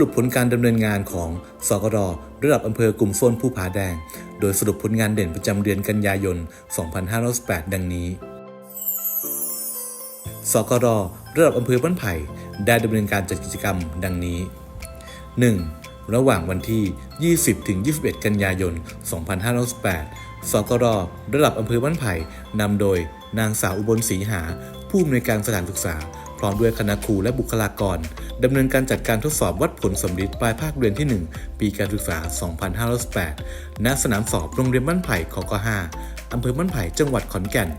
รุปผลการดำเนินงานของสกรระดับอำเภอกลุ่มโซนผู้ผาแดง โดยสรุปผลงานเด่นประจำเดือนกันยายน 2508ดังนี้ สกรระดับอำเภอบ้านไผ่ ได้ดำเนินการจัดกิจกรรม ดังนี้ 1. ระหว่างวันที่ 20 ถึง 21 กันยายน 2508สกรระดับอำเภอบ้านไผ่นำโดยนางสาวอุบลศรีหา ผู้อำนวยการสถานศึกษา พร้อมด้วยคณะครูและบุคลากรดำเนินการจัดการทดสอบวัดผลสำลิดปลายภาคเรียนที่ 1 ปีการศึกษา 2508ณสนามสอบโรงเรียนบ้านไผ่คก5อำเภอบ้านไผ่จังหวัดขอนแก่น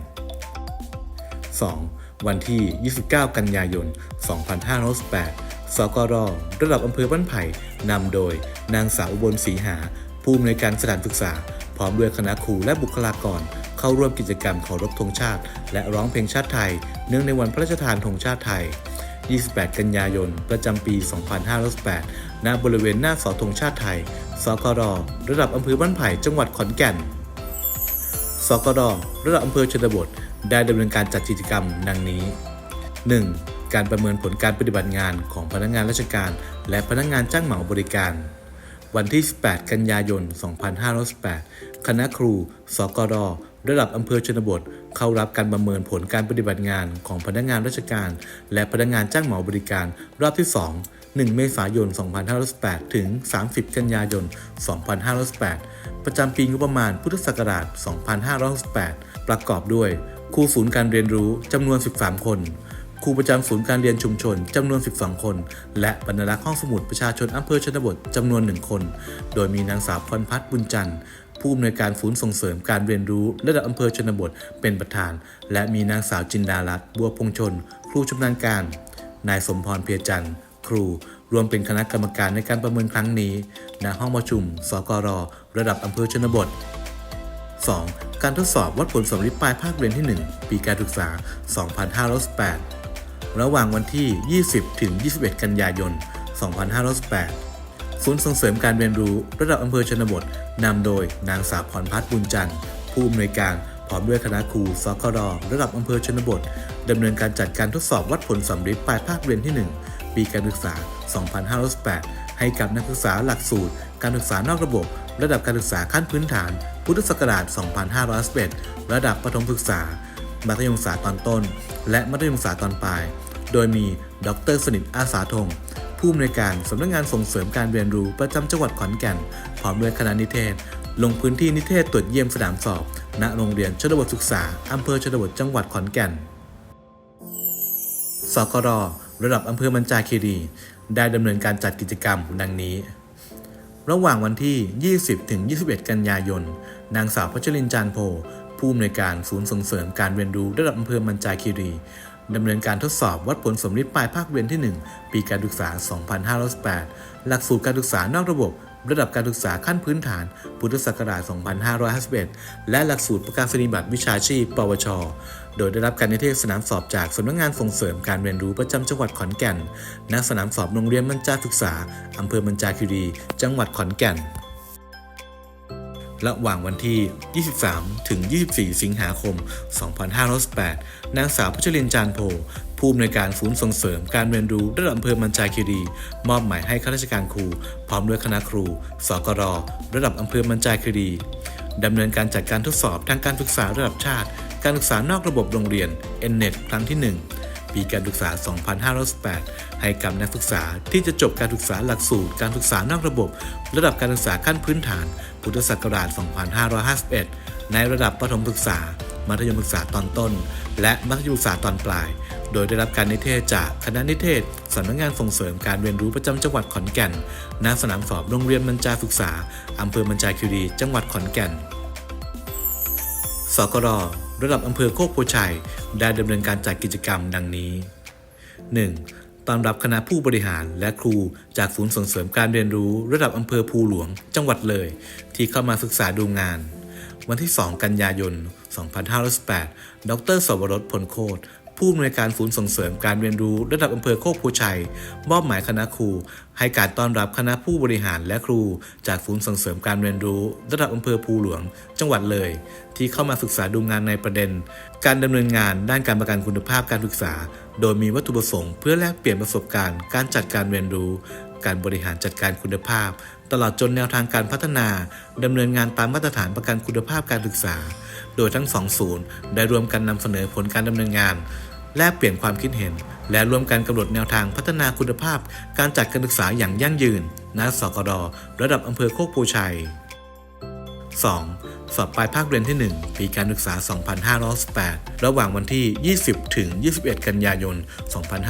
2. วันที่ 29 กันยายน 2508สกรระดับอำเภอบ้านไผ่นำโดย นางสาวอุบลศรีหา ผู้อำนวยการสถานศึกษา พร้อมด้วยคณะครูและบุคลากร เข้าร่วมกิจกรรมเคารพธงชาติ และร้องเพลงชาติไทย เนื่องในวันพระราชทานธงชาติไทย 28 กันยายน ประจำปี 2508ณบริเวณหน้าเสาธงชาติไทย สกรระดับอำเภอบ้านไผ่จังหวัดขอนแก่น สกรระดับอำเภอชนบท ได้ดำเนินการจัดกิจกรรมดังนี้ 1. การประเมินผลการปฏิบัติงานของพนักงานราชการ และพนักงานจ้างเหมาบริการวันที่ 18 กันยายน 2508คณะครู สกร ระดับอำเภอชนบท เข้ารับการประเมินผลการปฏิบัติงานของพนักงานราชการ และพนักงานจ้างเหมาบริการรอบที่ 2 1 เมษายน 2508ถึง 30 กันยายน 2508ประจำปีงบประมาณพุทธศักราช 2568 ประกอบด้วย ครูศูนย์การเรียนรู้จำนวน 13 คน ครูประจำศูนย์การเรียนชุมชนจำนวน 12 คน และบรรลักษ์ห้องสมุดประชาชนอำเภอชนบทจำนวน 1 คน โดยมีนางสาวพรพัฒน์บุญจันทร์ ผู้อำนวยการศูนย์ส่งเสริมการเรียนรู้ระดับอำเภอชนบทเป็นประธาน และมีนางสาวจินดารัตน์บัวพงชน ครูชำนาญการ นายสมพรเพียจันทร์ครู รวมเป็นคณะกรรมการในการประเมินครั้งนี้ณห้องประชุม สกร ระดับอำเภอชนบท 2. การทดสอบวัดผลสำลิปลายภาคเรียนที่ 1 ปีการศึกษา 2508ระหว่างวันที่ 20 ถึง 21 กันยายน 2508ศูนย์ส่งเสริมการเรียนรู้ระดับอำเภอชนบท นำโดยนางสาวพรพัฒน์บุญจันทร์ผู้อำนวยการพร้อมด้วยคณะครูสกรระดับอำเภอชนบทดำเนินการจัดการทดสอบวัดผลสำลิดปลายภาคเรียนที่ 1 ปีการศึกษา 2508ให้กับนักศึกษาหลักสูตร การศึกษานอกระบบ ระดับการศึกษาขั้นพื้นฐาน พุทธศักราช 2511 ระดับประถมศึกษา มัธยมศึกษาตอนต้น และมัธยมศึกษาตอนปลาย โดยมีดรสนิทอาสาธง ผู้อำนวยการสำนักงานส่งเสริมการเรียนรู้ประจำจังหวัดขอนแก่น พร้อมด้วยคณะนิเทศ ลงพื้นที่นิเทศตรวจเยี่ยมสนามสอบ ณ โรงเรียนชนบทศึกษาอำเภอชนบทจังหวัดขอนแก่น สกรระดับอำเภอมันจาคีรี ได้ดำเนินการจัดกิจกรรมดังนี้ ระหว่างวันที่ 20 ถึง 21 กันยายน นางสาวพัชรินจานโพผู้อำนวยการศูนย์ส่งเสริมการเรียนรู้ระดับอำเภอมันจาคีรี ดำเนินการทดสอบวัดผลสมฤทธิ์ปลายภาคเรียนที่ 1 ปีการศึกษา 2508หลักสูตรการศึกษานอกระบบ ระดับการศึกษาขั้นพื้นฐาน พุทธศักราช 2551 และหลักสูตรประกาศนียบัตรวิชาชีพ ปวช โดยได้รับการนิเทศสนามสอบจากสำนักงานส่งเสริมการเรียนรู้ประจำจังหวัดขอนแก่น ณ สนามสอบโรงเรียนมัญจาศึกษาอำเภอมัญจาคีรี จังหวัดขอนแก่น ระหว่างวันที่ 23 ถึง 24 สิงหาคม 2508นางสาวพัชรินจานโพผู้อำนวยการศูนย์ส่งเสริมการเรียนรู้ระดับอำเภอมันจาคีรี มอบหมายให้ข้าราชการครู พร้อมด้วยคณะครู สกรระดับอำเภอมันจาคีรีดำเนินการจัดการทดสอบทางการศึกษาระดับชาติ การศึกษานอกระบบโรงเรียน NNET ครั้งที่ 1 ปีการศึกษา 2508ให้กับนักศึกษาที่จะจบการศึกษาหลักสูตร การศึกษานอกระบบ ระดับการศึกษาขั้นพื้นฐาน พุทธศักราช 2551 ในระดับประถมศึกษา มัธยมศึกษาตอนต้น และมัธยมศึกษาตอนปลาย โดยได้รับการนิเทศจากคณะนิเทศสำนักงานส่งเสริมการเรียนรู้ประจำจังหวัดขอนแก่น ณ สนามสอบโรงเรียนมัญจาศึกษาอำเภอมัญจาคีรี จังหวัดขอนแก่น สกร ระดับอำเภอโคกโพชัย ได้ดำเนินการจัดกิจกรรมดังนี้ 1. ต้อนรับคณะผู้บริหารและครูจากศูนย์ส่งเสริมการเรียนรู้ระดับอำเภอภูหลวง จังหวัดเลย ที่เข้ามาศึกษาดูงาน วันที่ 2 กันยายน 2508ดร สวรสผลโคต ผู้อำนวยการศูนย์ส่งเสริมการเรียนรู้ระดับอำเภอโคกภูชัย มอบหมายคณะครู ให้การต้อนรับคณะผู้บริหารและครู จากศูนย์ส่งเสริมการเรียนรู้ระดับอำเภอภูหลวง จังหวัดเลย ที่เข้ามาศึกษาดูงานในประเด็น การดำเนินงานด้านการประกันคุณภาพการศึกษา โดยมีวัตถุประสงค์เพื่อแลกเปลี่ยนประสบการณ์ การจัดการเรียนรู้ การบริหารจัดการคุณภาพ ตลอดจนแนวทางการพัฒนาดำเนินงานตามมาตรฐานประกันคุณภาพการศึกษา โดยทั้งสองศูนย์ได้รวมกันนำเสนอผลการดำเนินงาน แลกเปลี่ยนความคิดเห็น และร่วมกันกำหนดแนวทางพัฒนาคุณภาพ การจัดการศึกษาอย่างยั่งยืนณสกดระดับอำเภอโคกโพชัย 2. สอบปลายภาคเรียนที่ 1 ปีการศึกษา 2518 ระหว่างวันที่ 20 ถึง 21 กันยายน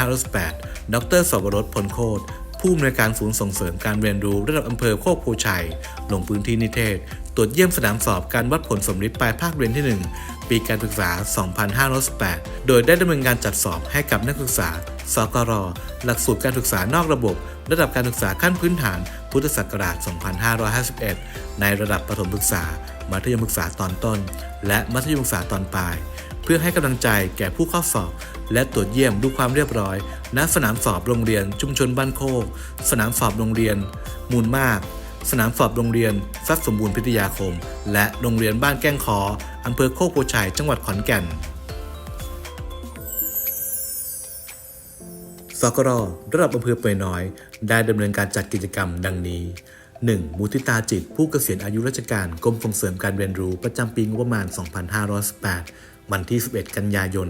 2518 ดรสวรสพลโคตร ผู้อำนวยการศูนย์ส่งเสริมการเรียนรู้ระดับอำเภอโคกโพชัย ลงพื้นที่นิเทศ ตรวจเยี่ยมสนามสอบการวัดผลสมฤทธิ์ปลายภาคเรียนที่ 1 ปีการศึกษา 2518 โดยได้ดำเนินการจัดสอบให้กับนักศึกษา สกร หลักสูตรการศึกษานอกระบบ ระดับการศึกษาขั้นพื้นฐาน พุทธศักราช 2551 ในระดับประถมศึกษา มัธยมศึกษาตอนต้น และมัธยมศึกษาตอนปลาย เพื่อให้กำลังใจแก่ผู้เข้าสอบ และตรวจเยี่ยมดูความเรียบร้อย ณ สนามสอบโรงเรียนชุมชนบ้านโคก สนามสอบโรงเรียน มูลมาก สนามสอบโรงเรียนทรัพย์สมบูรณ์พิทยาคม และโรงเรียนบ้านแก้งคออำเภอโคกโพชัย จังหวัดขอนแก่นสกรระดับอำเภอเปยน้อย ได้ดำเนินการจัดกิจกรรมดังนี้ 1. มุทิตาจิตผู้เกษียณอายุราชการกรมส่งเสริมการเรียนรู้ประจำปีงบประมาณ 2518 วันที่ 11 กันยายน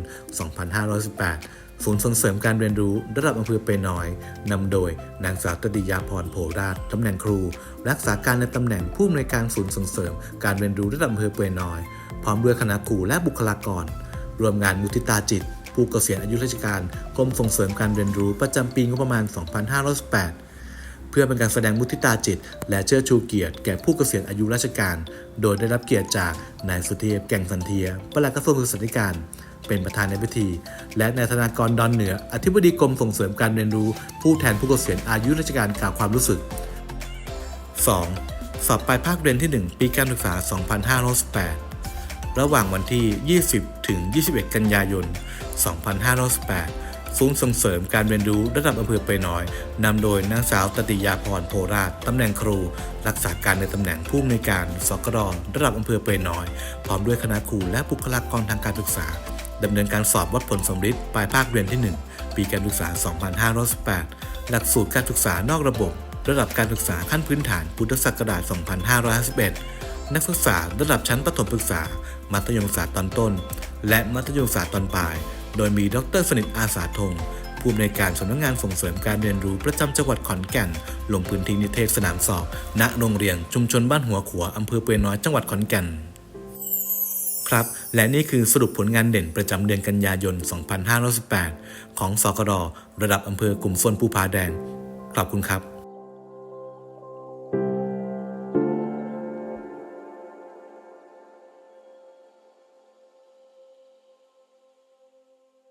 2518 ศูนย์ส่งเสริมการเรียนรู้ระดับอำเภอเปยน้อย นำโดยนางสาวตติยาพรโพราชตำแหน่งครู รักษาการในตำแหน่งผู้อำนวยการศูนย์ส่งเสริมการเรียนรู้ระดับอำเภอเปยน้อย พร้อมด้วยคณะครูและบุคลากร รวมงานมุทิตาจิต ผู้เกษียณอายุราชการกรมส่งเสริมการเรียนรู้ประจำปีงบประมาณ 2518 พื่อเป็นการแสดงมุทิตาจิต และเชิดชูเกียรติแก่ผู้เกษียณอายุราชการ โดยได้รับเกียรติจากนายสุเทพแก่งสันเทียปลัดกระทรวงศึกษาธิการ เป็นประธานในพิธี และนายธนากรดอนเหนือ อธิบดีกรมส่งเสริมการเรียนรู้ ผู้แทนผู้เกษียณอายุราชการกล่าวความรู้สึก 2. สอบปลายภาคเรียนที่ 1 ปีการศึกษา 2518ระหว่างวันที่ 20 ถึง 21 กันยายน 2518 ศูนย์ส่งเสริมการเรียนรู้ระดับอำเภอไปยน้อยนำโดยนางสาวตติยาพรโพราชตำแหน่งครู รักษาการในตำแหน่งผู้อำนวยการสกรระดับอำเภอเปยน้อย พร้อมด้วยคณะครูและบุคลากรทางการศึกษาดำเนินการสอบวัดผลสมฤทธิ์ปลายภาคเรียนที่ 1 ปีการศึกษา 2518 หลักสูตรการศึกษานอกระบบ ระดับการศึกษาขั้นพื้นฐานพุทธศักราช 2551 นักศึกษาระดับชั้นประถมศึกษา มัธยมศึกษาตอนต้น และมัธยมศึกษาตอนปลาย โดยมีดรสนิทอาสาธงผู้อำนวยการสำนักงานส่งเสริมการเรียนรู้ประจำจังหวัดขอนแก่น ลงพื้นที่นิเทศสนามสอบ ณ โรงเรียนชุมชนบ้านหัวขัวอำเภอเปือยน้อยจังหวัดขอนแก่นครับ และนี่คือสรุปผลงานเด่นประจำเดือนกันยายน 2518 ของสกดระดับอำเภอกลุ่มส้นภูผาแดง ขอบคุณครับ